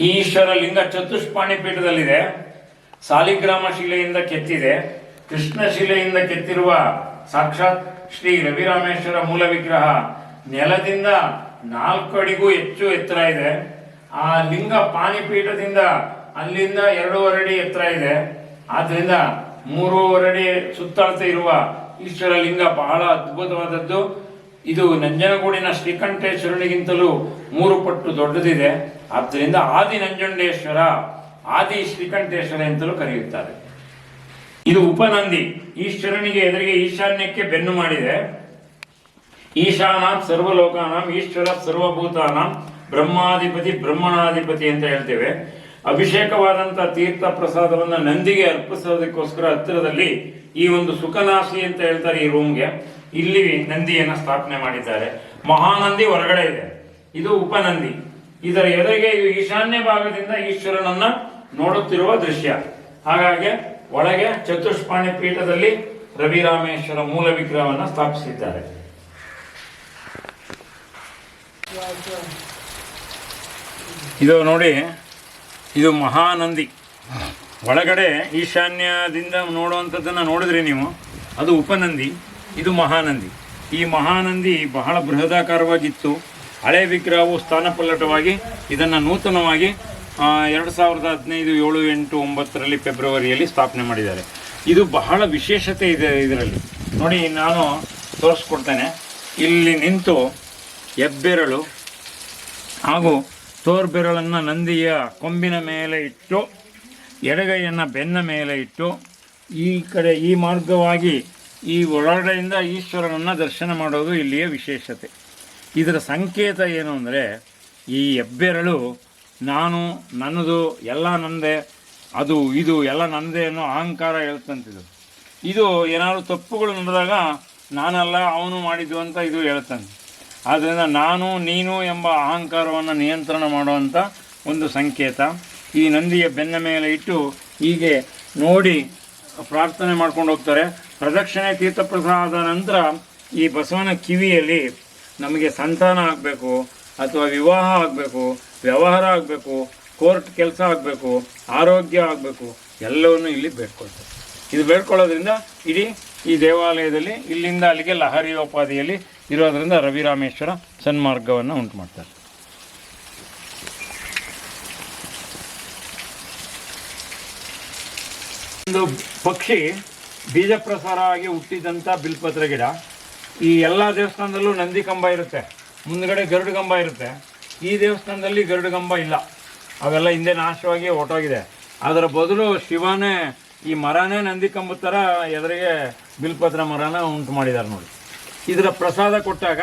ಈಶ್ವರ ಲಿಂಗ ಚತುಷ್ಪಾಣಿ ಪೀಠದಲ್ಲಿದೆ. ಸಾಲಿಗ್ರಾಮ ಶಿಲೆಯಿಂದ ಕೆತ್ತಿದೆ. ಕೃಷ್ಣ ಶಿಲೆಯಿಂದ ಕೆತ್ತಿರುವ ಸಾಕ್ಷಾತ್ ಶ್ರೀ ರವಿರಾಮೇಶ್ವರ ಮೂಲ ವಿಗ್ರಹ ನೆಲದಿಂದ ನಾಲ್ಕು ಅಡಿಗೂ ಹೆಚ್ಚು ಎತ್ತರ ಇದೆ. ಆ ಲಿಂಗ ಪಾಣಿಪೀಠದಿಂದ ಅಲ್ಲಿಂದ ಎರಡೂವರೆ ಅಡಿ ಎತ್ತರ ಇದೆ. ಆದ್ದರಿಂದ ಮೂರೂವರೆ ಅಡಿ ಸುತ್ತಳತೆ ಇರುವ ಈಶ್ವರ ಲಿಂಗ ಬಹಳ ಅದ್ಭುತವಾದದ್ದು. ಇದು ನಂಜನಗೂಡಿನ ಶ್ರೀಕಂಠೇಶ್ವರನಿಗಿಂತಲೂ ಮೂರು ಪಟ್ಟು ದೊಡ್ಡದಿದೆ. ಆದ್ದರಿಂದ ಆದಿ ನಂಜುಂಡೇಶ್ವರ, ಆದಿ ಶ್ರೀಕಂಠೇಶ್ವರ ಅಂತಲೂ ಕರೆಯುತ್ತಾರೆ. ಇದು ಉಪನಂದಿ ಈಶ್ವರನಿಗೆ ಎದುರಿಗೆ ಈಶಾನ್ಯಕ್ಕೆ ಬೆನ್ನು ಮಾಡಿದೆ. ಈಶಾನಾಂ ಸರ್ವಲೋಕಾನಾಂ, ಈಶ್ವರ ಸರ್ವಭೂತಾನಾಂ, ಬ್ರಹ್ಮಾಧಿಪತಿ, ಬ್ರಹ್ಮಣಾಧಿಪತಿ ಅಂತ ಹೇಳ್ತೇವೆ. ಅಭಿಷೇಕವಾದಂಥ ತೀರ್ಥ ಪ್ರಸಾದವನ್ನು ನಂದಿಗೆ ಅರ್ಪಿಸೋದಕ್ಕೋಸ್ಕರ ಹತ್ತಿರದಲ್ಲಿ ಈ ಒಂದು ಸುಖನಾಸಿ ಅಂತ ಹೇಳ್ತಾರೆ ಈ ರೂಮ್ಗೆ. ಇಲ್ಲಿ ನಂದಿಯನ್ನ ಸ್ಥಾಪನೆ ಮಾಡಿದ್ದಾರೆ. ಮಹಾನಂದಿ ಹೊರಗಡೆ ಇದೆ. ಇದು ಉಪನಂದಿ. ಇದರ ಎದುರಿಗೆ ಈಶಾನ್ಯ ಭಾಗದಿಂದ ಈಶ್ವರನನ್ನ ನೋಡುತ್ತಿರುವ ದೃಶ್ಯ. ಹಾಗಾಗಿ ಒಳಗೆ ಚತುಷ್ಪಾಣಿ ಪೀಠದಲ್ಲಿ ರವಿರಾಮೇಶ್ವರ ಮೂಲ ವಿಗ್ರಹವನ್ನು ಸ್ಥಾಪಿಸಿದ್ದಾರೆ. ಇದು ನೋಡಿ, ಇದು ಮಹಾನಂದಿ. ಒಳಗಡೆ ಈಶಾನ್ಯದಿಂದ ನೋಡುವಂಥದ್ದನ್ನು ನೋಡಿದ್ರಿ ನೀವು? ಅದು ಉಪನಂದಿ, ಇದು ಮಹಾನಂದಿ. ಈ ಮಹಾನಂದಿ ಬಹಳ ಬೃಹದಾಕಾರವಾಗಿತ್ತು. ಹಳೆ ವಿಗ್ರಹವು ಸ್ಥಾನಪಲ್ಲಟವಾಗಿ ಇದನ್ನು ನೂತನವಾಗಿ ಎರಡು ಸಾವಿರದ ಹದಿನೈದು ಏಳು ಎಂಟು ಒಂಬತ್ತರಲ್ಲಿ ಫೆಬ್ರವರಿಯಲ್ಲಿ ಸ್ಥಾಪನೆ ಮಾಡಿದ್ದಾರೆ. ಇದು ಬಹಳ ವಿಶೇಷತೆ ಇದೆ ಇದರಲ್ಲಿ. ನೋಡಿ, ನಾನು ತೋರಿಸ್ಕೊಡ್ತೇನೆ. ಇಲ್ಲಿ ನಿಂತು ಹೆಬ್ಬೆರಳು ಹಾಗೂ ತೋರ್ಬೆರಳನ್ನು ನಂದಿಯ ಕೊಂಬಿನ ಮೇಲೆ ಇಟ್ಟು, ಎಡಗೈಯನ್ನು ಬೆನ್ನ ಮೇಲೆ ಇಟ್ಟು, ಈ ಕಡೆ ಈ ಮಾರ್ಗವಾಗಿ ಈ ಒಳಗಡೆಯಿಂದ ಈಶ್ವರನನ್ನು ದರ್ಶನ ಮಾಡೋದು ಇಲ್ಲಿಯ ವಿಶೇಷತೆ. ಇದರ ಸಂಕೇತ ಏನು ಅಂದರೆ ಈ ಹೆಬ್ಬೆರಳು ನಾನು, ನನ್ನದು, ಎಲ್ಲ ನಂದೆ, ಅದು, ಇದು, ಎಲ್ಲ ನಂದೇ ಅನ್ನೋ ಅಹಂಕಾರ ಹೇಳ್ತಂತಿದ್ದು ಇದು ಏನಾದರೂ ತಪ್ಪುಗಳು ನಡೆದಾಗ ನಾನಲ್ಲ, ಅವನು ಮಾಡಿದ್ದು ಅಂತ ಇದು ಹೇಳ್ತಾನೆ ಆದ್ದರಿಂದ ನಾನು, ನೀನು ಎಂಬ ಅಹಂಕಾರವನ್ನು ನಿಯಂತ್ರಣ ಮಾಡುವಂಥ ಒಂದು ಸಂಕೇತ. ಈ ನಂದಿಯ ಬೆನ್ನ ಮೇಲೆ ಇಟ್ಟು ಹೀಗೆ ನೋಡಿ ಪ್ರಾರ್ಥನೆ ಮಾಡ್ಕೊಂಡು ಹೋಗ್ತಾರೆ. ಪ್ರದಕ್ಷಿಣೆ ತೀರ್ಥಪ್ರಸಾದ ನಂತರ ಈ ಬಸವನ ಕಿವಿಯಲ್ಲಿ ನಮಗೆ ಸಂತಾನ ಆಗಬೇಕು, ಅಥವಾ ವಿವಾಹ ಆಗಬೇಕು, ವ್ಯವಹಾರ ಆಗಬೇಕು, ಕೋರ್ಟ್ ಕೆಲಸ ಆಗಬೇಕು, ಆರೋಗ್ಯ ಆಗಬೇಕು, ಎಲ್ಲವನ್ನು ಇಲ್ಲಿ ಬೇಡ್ಕೊಳ್ತೇವೆ. ಇದು ಬೇಡ್ಕೊಳ್ಳೋದ್ರಿಂದ ಇಡೀ ಈ ದೇವಾಲಯದಲ್ಲಿ ಇಲ್ಲಿಂದ ಅಲ್ಲಿಗೆ ಲಹರಿಯೋಪಾದಿಯಲ್ಲಿ ಇರೋದ್ರಿಂದ ರವಿರಾಮೇಶ್ವರ ಸನ್ಮಾರ್ಗವನ್ನು ಉಂಟು ಮಾಡ್ತಾರೆ. ಒಂದು ಪಕ್ಷಿ ಬೀಜ ಪ್ರಸಾರ ಆಗಿ ಹುಟ್ಟಿದಂಥ ಬಿಲ್ಪತ್ರ ಗಿಡ. ಈ ಎಲ್ಲ ದೇವಸ್ಥಾನದಲ್ಲೂ ನಂದಿ ಕಂಬ ಇರುತ್ತೆ. ಮುಂದ್ಗಡೆ ಗರುಡು ಕಂಬ ಇರುತ್ತೆ. ಈ ದೇವಸ್ಥಾನದಲ್ಲಿ ಗರುಡು ಕಂಬ ಇಲ್ಲ. ಅವೆಲ್ಲ ಹಿಂದೆ ನಾಶವಾಗಿ ಹೊಟ್ಟೋಗಿದೆ ಅದರ ಬದಲು ಶಿವನೇ ಈ ಮರನೇ ನಂದಿ ಕಂಬದ ಥರ ಎದುರಿಗೆ ಬಿಲ್ಪತ್ರ ಮರನ ಉಂಟು ಮಾಡಿದ್ದಾರೆ ನೋಡಿ. ಇದರ ಪ್ರಸಾದ ಕೊಟ್ಟಾಗ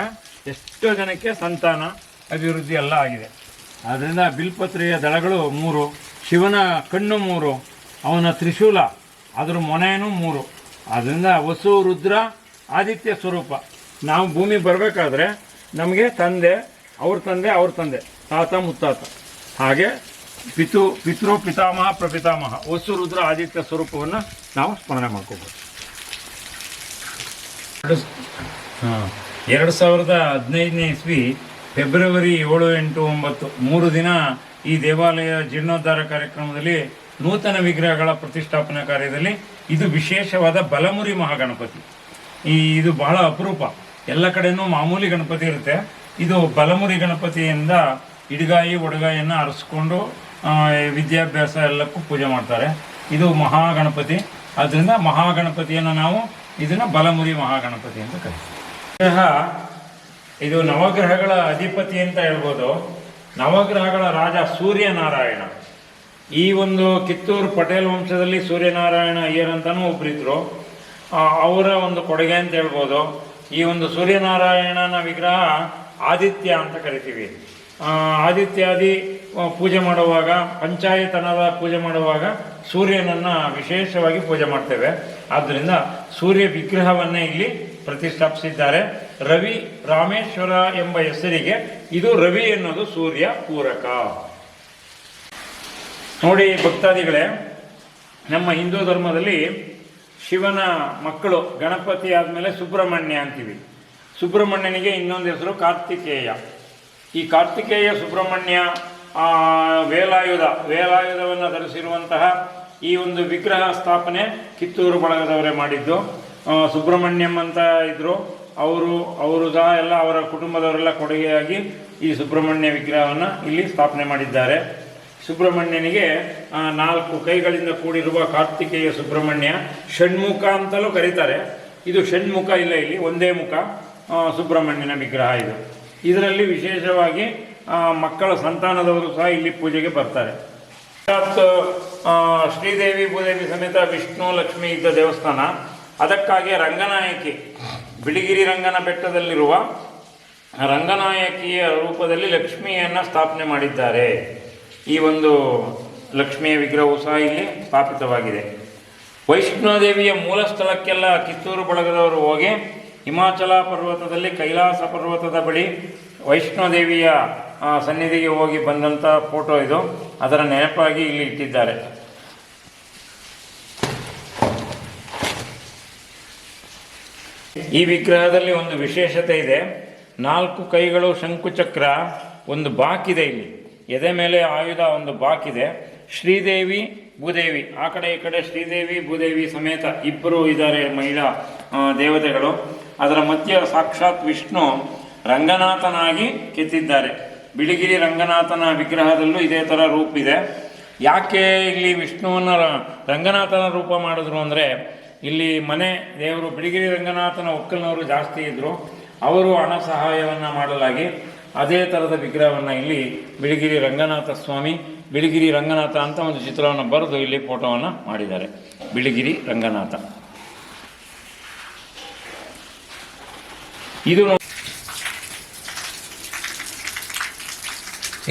ಎಷ್ಟೋ ಜನಕ್ಕೆ ಸಂತಾನ, ಅಭಿವೃದ್ಧಿ ಎಲ್ಲ ಆಗಿದೆ. ಆದ್ದರಿಂದ ಬಿಲ್ಪತ್ರೆಯ ದಳಗಳು ಮೂರು, ಶಿವನ ಕಣ್ಣು ಮೂರು, ಅವನ ತ್ರಿಶೂಲ, ಅದರ ಮೊನೆಯೂ ಮೂರು. ಆದ್ದರಿಂದ ವಸು ರುದ್ರ ಆದಿತ್ಯ ಸ್ವರೂಪ. ನಾವು ಭೂಮಿ ಬರಬೇಕಾದ್ರೆ ನಮಗೆ ತಂದೆ, ಅವ್ರ ತಂದೆ ಅವ್ರ ತಂದೆ, ತಾತ, ಮುತ್ತಾತ. ಹಾಗೆ ಪಿತು, ಪಿತೃ ಪಿತಾಮಹ, ಪ್ರಪಿತಾಮಹ. ವಸು ರುದ್ರ ಆದಿತ್ಯ ಸ್ವರೂಪವನ್ನು ನಾವು ಸ್ಮರಣೆ ಮಾಡ್ಕೋಬೋದು. ಎರಡು ಸಾವಿರದ ಹದಿನೈದನೇ ಇಸ್ವಿ, ಫೆಬ್ರವರಿ ಏಳು, ಎಂಟು, ಒಂಬತ್ತು, ಮೂರು ದಿನ ಈ ದೇವಾಲಯ ಜೀರ್ಣೋದ್ಧಾರ ಕಾರ್ಯಕ್ರಮದಲ್ಲಿ ನೂತನ ವಿಗ್ರಹಗಳ ಪ್ರತಿಷ್ಠಾಪನಾ ಕಾರ್ಯದಲ್ಲಿ ಇದು ವಿಶೇಷವಾದ ಬಲಮುರಿ ಮಹಾಗಣಪತಿ. ಈ ಇದು ಬಹಳ ಅಪರೂಪ. ಎಲ್ಲ ಕಡೆನೂ ಮಾಮೂಲಿ ಗಣಪತಿ ಇರುತ್ತೆ. ಇದು ಬಲಮುರಿ ಗಣಪತಿಯಿಂದ ಇಡಗಾಯಿ, ಒಡಗಾಯಿಯನ್ನು ಅರಸ್ಕೊಂಡು ವಿದ್ಯಾಭ್ಯಾಸ ಎಲ್ಲಕ್ಕೂ ಪೂಜೆ ಮಾಡ್ತಾರೆ. ಇದು ಮಹಾಗಣಪತಿ. ಆದ್ದರಿಂದ ಮಹಾಗಣಪತಿಯನ್ನು ನಾವು ಇದನ್ನು ಬಲಮುರಿ ಮಹಾಗಣಪತಿ ಅಂತ ಕರಿತೀವಿ. ಗ್ರಹ ಇದು ನವಗ್ರಹಗಳ ಅಧಿಪತಿ ಅಂತ ಹೇಳ್ಬೋದು. ನವಗ್ರಹಗಳ ರಾಜ ಸೂರ್ಯನಾರಾಯಣ. ಈ ಒಂದು ಕಿತ್ತೂರು ಪಟೇಲ್ ವಂಶದಲ್ಲಿ ಸೂರ್ಯನಾರಾಯಣ ಅಯ್ಯರ್ ಅಂತಾನೂ ಒಬ್ಬರಿದ್ರು ಅವರ ಒಂದು ಕೊಡುಗೆ ಅಂತ ಹೇಳ್ಬೋದು. ಈ ಒಂದು ಸೂರ್ಯನಾರಾಯಣನ ವಿಗ್ರಹ ಆದಿತ್ಯ ಅಂತ ಕರಿತೀವಿ. ಆದಿತ್ಯಾದಿ ಪೂಜೆ ಮಾಡುವಾಗ, ಪಂಚಾಯತನದ ಪೂಜೆ ಮಾಡುವಾಗ ಸೂರ್ಯನನ್ನ ವಿಶೇಷವಾಗಿ ಪೂಜೆ ಮಾಡ್ತೇವೆ. ಆದ್ದರಿಂದ ಸೂರ್ಯ ವಿಗ್ರಹವನ್ನೇ ಇಲ್ಲಿ ಪ್ರತಿಷ್ಠಾಪಿಸಿದ್ದಾರೆ. ರವಿ ರಾಮೇಶ್ವರ ಎಂಬ ಹೆಸರಿಗೆ ಇದು ರವಿ ಎನ್ನುವುದು ಸೂರ್ಯ ಪೂರಕ. ನೋಡಿ ಭಕ್ತಾದಿಗಳೇ, ನಮ್ಮ ಹಿಂದೂ ಧರ್ಮದಲ್ಲಿ ಶಿವನ ಮಕ್ಕಳು ಗಣಪತಿ ಆದಮೇಲೆ ಸುಬ್ರಹ್ಮಣ್ಯ ಅಂತೀವಿ. ಸುಬ್ರಹ್ಮಣ್ಯನಿಗೆ ಇನ್ನೊಂದು ಹೆಸರು ಕಾರ್ತಿಕೇಯ. ಈ ಕಾರ್ತಿಕೇಯ, ಸುಬ್ರಹ್ಮಣ್ಯ ವೇಲಾಯುಧ, ವೇಲಾಯುಧವನ್ನು ಧರಿಸಿರುವಂತಹ ಈ ಒಂದು ವಿಗ್ರಹ ಸ್ಥಾಪನೆ ಕಿತ್ತೂರು ಬಳಗದವರೇ ಮಾಡಿದ್ದು. ಸುಬ್ರಹ್ಮಣ್ಯಂ ಅಂತ ಇದ್ದರು ಅವರು ಅವರು ಸಹ ಎಲ್ಲ ಅವರ ಕುಟುಂಬದವರೆಲ್ಲ ಕೊಡುಗೆಯಾಗಿ ಈ ಸುಬ್ರಹ್ಮಣ್ಯ ವಿಗ್ರಹವನ್ನು ಇಲ್ಲಿ ಸ್ಥಾಪನೆ ಮಾಡಿದ್ದಾರೆ. ಸುಬ್ರಹ್ಮಣ್ಯನಿಗೆ ನಾಲ್ಕು ಕೈಗಳಿಂದ ಕೂಡಿರುವ ಕಾರ್ತಿಕೇಯ ಸುಬ್ರಹ್ಮಣ್ಯ ಷಣ್ಮುಖ ಅಂತಲೂ ಕರೀತಾರೆ. ಇದು ಷಣ್ಮುಖ ಇಲ್ಲ ಇಲ್ಲಿ, ಒಂದೇ ಮುಖ ಸುಬ್ರಹ್ಮಣ್ಯನ ವಿಗ್ರಹ ಇದು. ಇದರಲ್ಲಿ ವಿಶೇಷವಾಗಿ ಮಕ್ಕಳ ಸಂತಾನದವರು ಸಹ ಇಲ್ಲಿ ಪೂಜೆಗೆ ಬರ್ತಾರೆ. ಶ್ರೀದೇವಿ ಭೂದೇವಿ ಸಮೇತ ವಿಷ್ಣು, ಲಕ್ಷ್ಮಿ ಇದ್ದ ದೇವಸ್ಥಾನ. ಅದಕ್ಕಾಗಿ ರಂಗನಾಯಕಿ, ಬಿಳಿಗಿರಿ ರಂಗನ ಬೆಟ್ಟದಲ್ಲಿರುವ ರಂಗನಾಯಕಿಯ ರೂಪದಲ್ಲಿ ಲಕ್ಷ್ಮಿಯನ್ನು ಸ್ಥಾಪನೆ ಮಾಡಿದ್ದಾರೆ. ಈ ಒಂದು ಲಕ್ಷ್ಮಿಯ ವಿಗ್ರಹವು ಸಹ ಇಲ್ಲಿ ಸ್ಥಾಪಿತವಾಗಿದೆ. ವೈಷ್ಣೋದೇವಿಯ ಮೂಲ ಸ್ಥಳಕ್ಕೆಲ್ಲ ಕಿತ್ತೂರು ಬಳಗದವರು ಹೋಗಿ ಹಿಮಾಚಲ ಪರ್ವತದಲ್ಲಿ ಕೈಲಾಸ ಪರ್ವತದ ಬಳಿ ವೈಷ್ಣೋದೇವಿಯ ಸನ್ನಿಧಿಗೆ ಹೋಗಿ ಬಂದಂಥ ಫೋಟೋ ಇದು. ಅದರ ನೆನಪಾಗಿ ಇಲ್ಲಿ ಇಟ್ಟಿದ್ದಾರೆ. ಈ ವಿಗ್ರಹದಲ್ಲಿ ಒಂದು ವಿಶೇಷತೆ ಇದೆ. ನಾಲ್ಕು ಕೈಗಳು ಶಂಕುಚಕ್ರ, ಒಂದು ಬಾಕಿದೆ ಇಲ್ಲಿ. ಎದೆ ಮೇಲೆ ಆಯುಧ ಒಂದು ಬಾಕಿದೆ ಶ್ರೀದೇವಿ, ಭೂದೇವಿ. ಆ ಕಡೆ ಈ ಕಡೆ ಶ್ರೀದೇವಿ, ಭೂದೇವಿ ಸಮೇತ ಇಬ್ಬರು ಇದ್ದಾರೆ ಮಹಿಳಾ ದೇವತೆಗಳು. ಅದರ ಮಧ್ಯ ಸಾಕ್ಷಾತ್ ವಿಷ್ಣು ರಂಗನಾಥನಾಗಿ ಕೆತ್ತಿದ್ದಾರೆ. ಬಿಳಿಗಿರಿ ರಂಗನಾಥನ ವಿಗ್ರಹದಲ್ಲೂ ಇದೇ ಥರ ರೂಪಿದೆ ಯಾಕೆ ಇಲ್ಲಿ ವಿಷ್ಣುವನ್ನ ರಂಗನಾಥನ ರೂಪ ಮಾಡಿದ್ರು ಅಂದರೆ, ಇಲ್ಲಿ ಮನೆ ದೇವರು ಬಿಳಿಗಿರಿ ರಂಗನಾಥನ ಒಕ್ಕಲಿನವರು ಜಾಸ್ತಿ ಇದ್ದರು ಅವರು ಹಣ ಸಹಾಯವನ್ನು ಮಾಡಲಾಗಿ ಅದೇ ಥರದ ವಿಗ್ರಹವನ್ನು ಇಲ್ಲಿ ಬಿಳಿಗಿರಿ ರಂಗನಾಥ ಸ್ವಾಮಿ, ಬಿಳಿಗಿರಿ ರಂಗನಾಥ ಅಂತ ಒಂದು ಚಿತ್ರವನ್ನು ಬರೆದು ಇಲ್ಲಿ ಫೋಟೋವನ್ನು ಮಾಡಿದ್ದಾರೆ. ಬಿಳಿಗಿರಿ ರಂಗನಾಥ. ಇದು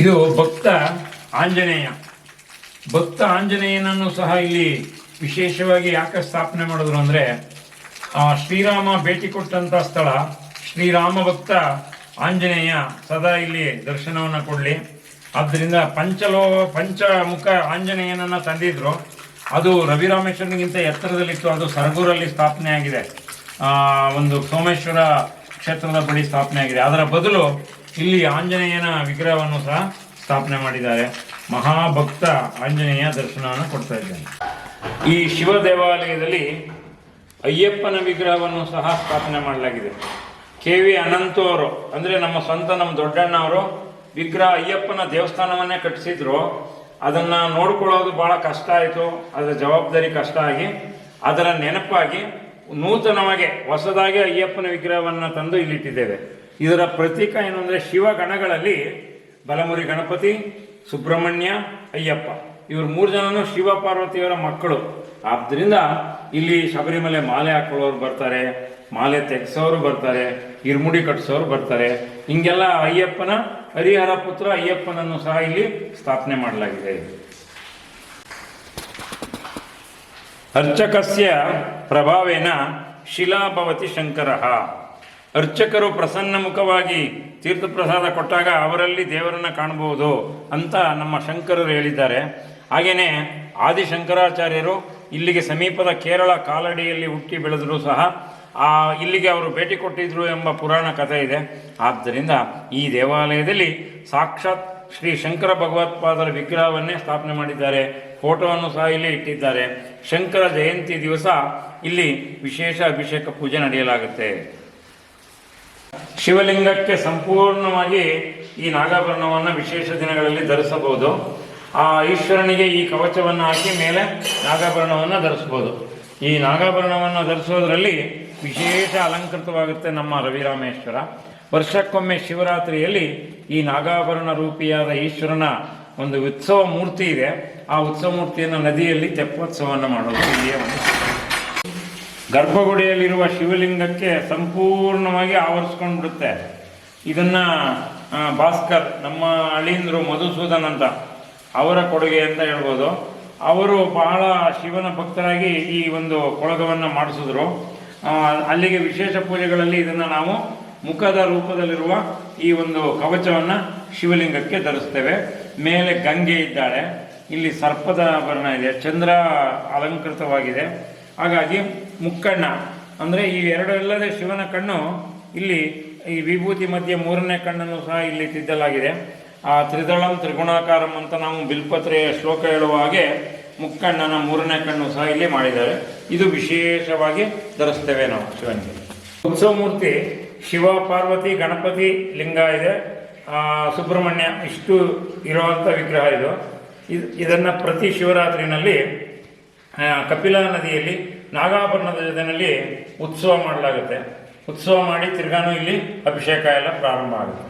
ಇದು ಭಕ್ತ ಆಂಜನೇಯ. ಭಕ್ತ ಆಂಜನೇಯನನ್ನು ಸಹ ಇಲ್ಲಿ ವಿಶೇಷವಾಗಿ ಯಾಕೆ ಸ್ಥಾಪನೆ ಮಾಡಿದ್ರು ಅಂದರೆ ಶ್ರೀರಾಮ ಭೇಟಿ ಕೊಟ್ಟಂಥ ಸ್ಥಳ, ಶ್ರೀರಾಮ ಭಕ್ತ ಆಂಜನೇಯ, ಸದಾ ಇಲ್ಲಿ ದರ್ಶನವನ್ನು ಕೊಡಲಿ. ಆದ್ದರಿಂದ ಪಂಚಲೋ, ಪಂಚಮುಖ ಆಂಜನೇಯನನ್ನು ತಂದಿದ್ರು. ಅದು ರವಿರಾಮೇಶ್ವರನಿಗಿಂತ ಎತ್ತರದಲ್ಲಿತ್ತು, ಅದು ಸರಗೂರಲ್ಲಿ ಸ್ಥಾಪನೆ ಆಗಿದೆ. ಒಂದು ಸೋಮೇಶ್ವರ ಕ್ಷೇತ್ರದ ಬಳಿ ಸ್ಥಾಪನೆ ಆಗಿದೆ. ಅದರ ಬದಲು ಇಲ್ಲಿ ಆಂಜನೇಯನ ವಿಗ್ರಹವನ್ನು ಸಹ ಸ್ಥಾಪನೆ ಮಾಡಿದ್ದಾರೆ. ಮಹಾಭಕ್ತ ಆಂಜನೇಯ ದರ್ಶನವನ್ನು ಕೊಡ್ತಾ ಇದ್ದಾನೆ. ಈ ಶಿವ ದೇವಾಲಯದಲ್ಲಿ ಅಯ್ಯಪ್ಪನ ವಿಗ್ರಹವನ್ನು ಸಹ ಸ್ಥಾಪನೆ ಮಾಡಲಾಗಿದೆ. ಕೆ ವಿ ಅನಂತು ಅವರು ಅಂದರೆ ನಮ್ಮ ಸ್ವಂತ ನಮ್ಮ ದೊಡ್ಡಣ್ಣ ಅವರು, ವಿಗ್ರಹ ಅಯ್ಯಪ್ಪನ ದೇವಸ್ಥಾನವನ್ನೇ ಕಟ್ಟಿಸಿದ್ರು. ಅದನ್ನ ನೋಡ್ಕೊಳ್ಳೋದು ಬಹಳ ಕಷ್ಟ ಆಯಿತು, ಅದರ ಜವಾಬ್ದಾರಿ ಕಷ್ಟ ಆಗಿ, ಅದರ ನೆನಪಾಗಿ ನೂತನವಾಗಿ ಹೊಸದಾಗಿ ಅಯ್ಯಪ್ಪನ ವಿಗ್ರಹವನ್ನು ತಂದು ಇಲ್ಲಿಟ್ಟಿದ್ದೇವೆ. ಇದರ ಪ್ರತೀಕ ಏನು ಅಂದರೆ ಶಿವಗಣಗಳಲ್ಲಿ ಬಲಮುರಿ ಗಣಪತಿ, ಸುಬ್ರಹ್ಮಣ್ಯ, ಅಯ್ಯಪ್ಪ. ಇವರು ಮೂರು ಜನನು ಶಿವ ಪಾರ್ವತಿಯವರ ಮಕ್ಕಳು. ಆದ್ದರಿಂದ ಇಲ್ಲಿ ಶಬರಿಮಲೆ ಮಾಲೆ ಹಾಕೊಳ್ಳೋರು ಬರ್ತಾರೆ ಮಾಲೆ ತೆಗೆಸೋರು ಬರ್ತಾರೆ, ಇರ್ಮುಡಿ ಕಟ್ಟಿಸೋರು ಬರ್ತಾರೆ. ಹಿಂಗೆಲ್ಲ ಅಯ್ಯಪ್ಪನ, ಹರಿಹರ ಪುತ್ರ ಅಯ್ಯಪ್ಪನನ್ನು ಸಹ ಇಲ್ಲಿ ಸ್ಥಾಪನೆ ಮಾಡಲಾಗಿದೆ. ಅರ್ಚಕಸ್ಯ ಪ್ರಭಾವೇನ ಶಿಲಾಭವತಿ ಶಂಕರ. ಅರ್ಚಕರು ಪ್ರಸನ್ನ ಮುಖವಾಗಿ ತೀರ್ಥಪ್ರಸಾದ ಕೊಟ್ಟಾಗ ಅವರಲ್ಲಿ ದೇವರನ್ನ ಕಾಣಬಹುದು ಅಂತ ನಮ್ಮ ಶಂಕರರು ಹೇಳಿದ್ದಾರೆ. ಹಾಗೆಯೇ ಆದಿಶಂಕರಾಚಾರ್ಯರು ಇಲ್ಲಿಗೆ ಸಮೀಪದ ಕೇರಳ ಕಾಲಡಿಯಲ್ಲಿ ಹುಟ್ಟಿ ಬೆಳೆದರೂ ಸಹ ಇಲ್ಲಿಗೆ ಅವರು ಭೇಟಿ ಕೊಟ್ಟಿದ್ರು ಎಂಬ ಪುರಾಣ ಕಥೆ ಇದೆ. ಆದ್ದರಿಂದ ಈ ದೇವಾಲಯದಲ್ಲಿ ಸಾಕ್ಷಾತ್ ಶ್ರೀ ಶಂಕರ ಭಗವತ್ಪಾದರ ವಿಗ್ರಹವನ್ನೇ ಸ್ಥಾಪನೆ ಮಾಡಿದ್ದಾರೆ. ಫೋಟೋವನ್ನು ಸಹ ಇಲ್ಲಿ ಇಟ್ಟಿದ್ದಾರೆ. ಶಂಕರ ಜಯಂತಿ ದಿವಸ ಇಲ್ಲಿ ವಿಶೇಷ ಅಭಿಷೇಕ ಪೂಜೆ ನಡೆಯಲಾಗುತ್ತೆ. ಶಿವಲಿಂಗಕ್ಕೆ ಸಂಪೂರ್ಣವಾಗಿ ಈ ನಾಗಾಭರಣವನ್ನು ವಿಶೇಷ ದಿನಗಳಲ್ಲಿ ಧರಿಸಬಹುದು. ಆ, ಈಶ್ವರನಿಗೆ ಈ ಕವಚವನ್ನು ಹಾಕಿ ಮೇಲೆ ನಾಗಾಭರಣವನ್ನು ಧರಿಸ್ಬೋದು ಈ ನಾಗಾಭರಣವನ್ನು ಧರಿಸೋದ್ರಲ್ಲಿ ವಿಶೇಷ ಅಲಂಕೃತವಾಗುತ್ತೆ ನಮ್ಮ ರವಿರಾಮೇಶ್ವರ. ವರ್ಷಕ್ಕೊಮ್ಮೆ ಶಿವರಾತ್ರಿಯಲ್ಲಿ ಈ ನಾಗಾಭರಣ ರೂಪಿಯಾದ ಈಶ್ವರನ ಒಂದು ಉತ್ಸವ ಮೂರ್ತಿ ಇದೆ. ಆ ಉತ್ಸವ ಮೂರ್ತಿಯನ್ನು ನದಿಯಲ್ಲಿ ತೆಪ್ಪೋತ್ಸವವನ್ನು ಮಾಡೋದು ಇಲ್ಲಿಯ ಒಂದು ಗರ್ಭಗುಡಿಯಲ್ಲಿರುವ ಶಿವಲಿಂಗಕ್ಕೆ ಸಂಪೂರ್ಣವಾಗಿ ಆವರಿಸ್ಕೊಂಡು ಬಿಡುತ್ತೆ ಇದನ್ನ ಭಾಸ್ಕರ್, ನಮ್ಮ ಅಳಿಂದ್ರು ಮಧುಸೂದನ್ ಅಂತ ಅವರ ಕೊಡುಗೆ ಅಂತ ಹೇಳ್ಬೋದು. ಅವರು ಬಹಳ ಶಿವನ ಭಕ್ತರಾಗಿ ಈ ಒಂದು ಕೊಳಗವನ್ನು ಮಾಡಿಸಿದ್ರು. ಅಲ್ಲಿಗೆ ವಿಶೇಷ ಪೂಜೆಗಳಲ್ಲಿ ಇದನ್ನು ನಾವು ಮುಖದ ರೂಪದಲ್ಲಿರುವ ಈ ಒಂದು ಕವಚವನ್ನು ಶಿವಲಿಂಗಕ್ಕೆ ಧರಿಸ್ತೇವೆ. ಮೇಲೆ ಗಂಗೆ ಇದ್ದಾಳೆ. ಇಲ್ಲಿ ಸರ್ಪದ ಆಭರಣ ಇದೆ. ಚಂದ್ರ ಅಲಂಕೃತವಾಗಿದೆ. ಹಾಗಾಗಿ ಮುಕ್ಕಣ್ಣ, ಅಂದರೆ ಈ ಎರಡು ಇಲ್ಲದೆ ಶಿವನ ಕಣ್ಣು ಇಲ್ಲಿ ಈ ವಿಭೂತಿ ಮಧ್ಯೆ ಮೂರನೇ ಕಣ್ಣನ್ನು ಸಹ ಇಲ್ಲಿ ತಿದ್ದಲಾಗಿದೆ. ಆ ತ್ರಿದಳಂ ತ್ರಿಗುಣಾಕಾರಂ ಅಂತ ನಾವು ಬಿಲ್ಪತ್ರೆಯ ಶ್ಲೋಕ ಹೇಳುವ ಹಾಗೆ ಮುಕ್ಕಣ್ಣನ ಮೂರನೇ ಕಣ್ಣು ಸಹ ಇಲ್ಲಿ ಮಾಡಿದ್ದಾರೆ. ಇದು ವಿಶೇಷವಾಗಿ ಧರಿಸ್ತೇವೆ ನಾವು, ಶಿವನಿಗೆ. ಉತ್ಸವ ಮೂರ್ತಿ ಶಿವ ಪಾರ್ವತಿ ಗಣಪತಿ ಲಿಂಗ ಇದೆ. ಸುಬ್ರಹ್ಮಣ್ಯ ಇಷ್ಟು ಇರುವಂಥ ವಿಗ್ರಹ ಇದು. ಇದನ್ನ ಇದನ್ನು ಪ್ರತಿ ಶಿವರಾತ್ರಿನಲ್ಲಿ ಕಪಿಲಾ ನದಿಯಲ್ಲಿ, ನಾಗಾಭರಣದ ಜೊತೆಯಲ್ಲಿ ಉತ್ಸವ ಮಾಡಲಾಗುತ್ತೆ. ಉತ್ಸವ ಮಾಡಿ ತಿರ್ಗಾನು ಇಲ್ಲಿ ಅಭಿಷೇಕ ಎಲ್ಲ ಪ್ರಾರಂಭ ಆಗುತ್ತೆ.